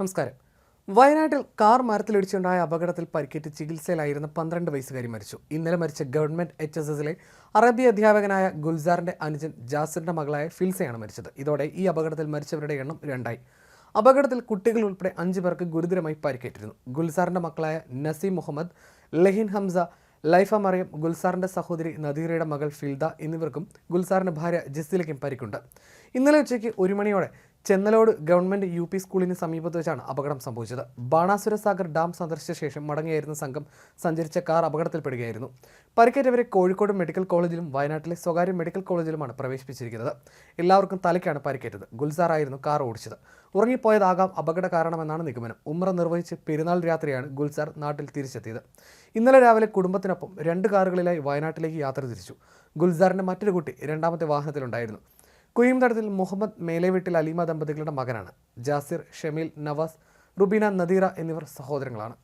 നമസ്കാരം വയനാട്ടിൽ കാർ മരത്തിലിടിച്ചുണ്ടായ അപകടത്തിൽ പരിക്കേറ്റ് ചികിത്സയിലായിരുന്ന പന്ത്രണ്ട് വയസ്സുകാരി മരിച്ചു. ഇന്നലെ മരിച്ച ഗവൺമെന്റ് എച്ച് എസ് എസിലെ അറബി അധ്യാപകനായ ഗുൽസാറിന്റെ അനുജൻ ജാസിറിന്റെ മകളായ ഫിൽസയാണ് മരിച്ചത്. ഇതോടെ ഈ അപകടത്തിൽ മരിച്ചവരുടെ എണ്ണം രണ്ടായി. അപകടത്തിൽ കുട്ടികൾ ഉൾപ്പെടെ അഞ്ചു പേർക്ക് ഗുരുതരമായി പരിക്കേറ്റിരുന്നു. ഗുൽസാറിന്റെ മക്കളായ നസീം മുഹമ്മദ് ലഹിൻ ഹംസ ലൈഫ മറിയം ഗുൽസാറിന്റെ സഹോദരി നദീറയുടെ മകൾ ഫിൽദ എന്നിവർക്കും ഗുൽസാറിന്റെ ഭാര്യ ജസീലയ്ക്കും പരിക്കുണ്ട്. ഇന്നലെ ഉച്ചയ്ക്ക് ഒരു മണിയോടെ ചെന്നലോട് ഗവൺമെന്റ് യു പി സ്കൂളിന് സമീപത്ത് വെച്ചാണ് അപകടം സംഭവിച്ചത്. ബാണാസുര സാഗർ ഡാം സന്ദർശിച്ച ശേഷം മടങ്ങിയായിരുന്ന സംഘം സഞ്ചരിച്ച കാർ അപകടത്തിൽപ്പെടുകയായിരുന്നു. പരിക്കേറ്റവരെ കോഴിക്കോട് മെഡിക്കൽ കോളേജിലും വയനാട്ടിലെ സ്വകാര്യ മെഡിക്കൽ കോളേജിലുമാണ് പ്രവേശിപ്പിച്ചിരിക്കുന്നത്. എല്ലാവർക്കും തലയ്ക്കാണ് പരിക്കേറ്റത്. ഗുൽസാർ ആയിരുന്നു കാർ ഓടിച്ചത്. ഉറങ്ങിപ്പോയതാകാം അപകട കാരണമെന്നാണ് നിഗമനം. ഉമ്ര നിർവഹിച്ച് പെരുന്നാൾ രാത്രിയാണ് ഗുൽസാർ നാട്ടിൽ തിരിച്ചെത്തിയത്. ഇന്നലെ രാവിലെ കുടുംബത്തിനൊപ്പം രണ്ട് കാറുകളിലായി വയനാട്ടിലേക്ക് യാത്ര തിരിച്ചു. ഗുൽസാറിന്റെ മറ്റൊരു കുട്ടി രണ്ടാമത്തെ വാഹനത്തിലുണ്ടായിരുന്നു. കുയിംതടത്തിൽ മുഹമ്മദ് മേലേവീട്ടിൽ അലീമ ദമ്പതികളുടെ മകനാണ്. ജാസിർ ഷമീൽ നവാസ് റുബീന നദീറ എന്നിവർ സഹോദരങ്ങളാണ്.